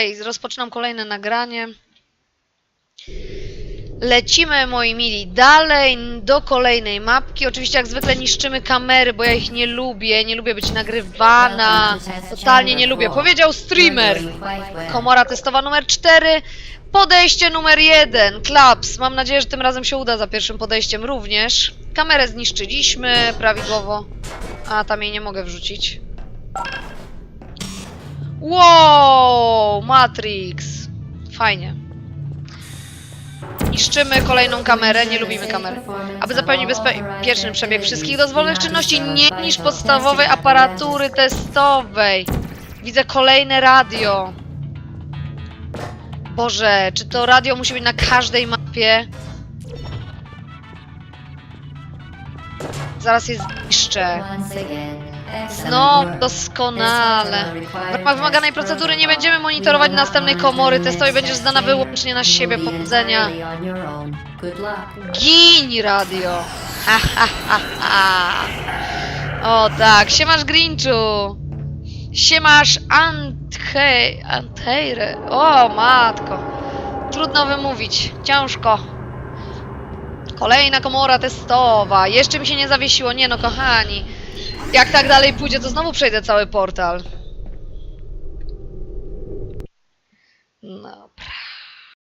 Okej, rozpoczynam kolejne nagranie. Lecimy, moi mili, dalej do kolejnej mapki. Oczywiście, jak zwykle, niszczymy kamery, bo ja ich nie lubię. Nie lubię być nagrywana. Totalnie nie lubię. Powiedział streamer. Komora testowa numer 4. Podejście numer 1. Klaps. Mam nadzieję, że tym razem się uda za pierwszym podejściem również. Kamerę zniszczyliśmy prawidłowo. A, tam jej nie mogę wrzucić. Wow! Matrix! Fajnie. Niszczymy kolejną kamerę, nie lubimy kamery. Aby zapewnić bezpieczny przebieg wszystkich dozwolonych czynności, nie niż podstawowej aparatury testowej. Widzę kolejne radio. Boże, czy to radio musi być na każdej mapie? Zaraz je zniszczę. No, doskonale. W ramach wymaganej procedury nie będziemy monitorować następnej komory testowej, będziesz zdana wyłącznie na siebie. Powodzenia. Gin radio! Ha, ha, ha, ha. O tak, siemasz Grinchu! Siemasz Anthe... Anteire. O matko! Trudno wymówić, ciężko. Kolejna komora testowa. Jeszcze mi się nie zawiesiło, nie no kochani. Jak tak dalej pójdzie, to znowu przejdę cały portal. No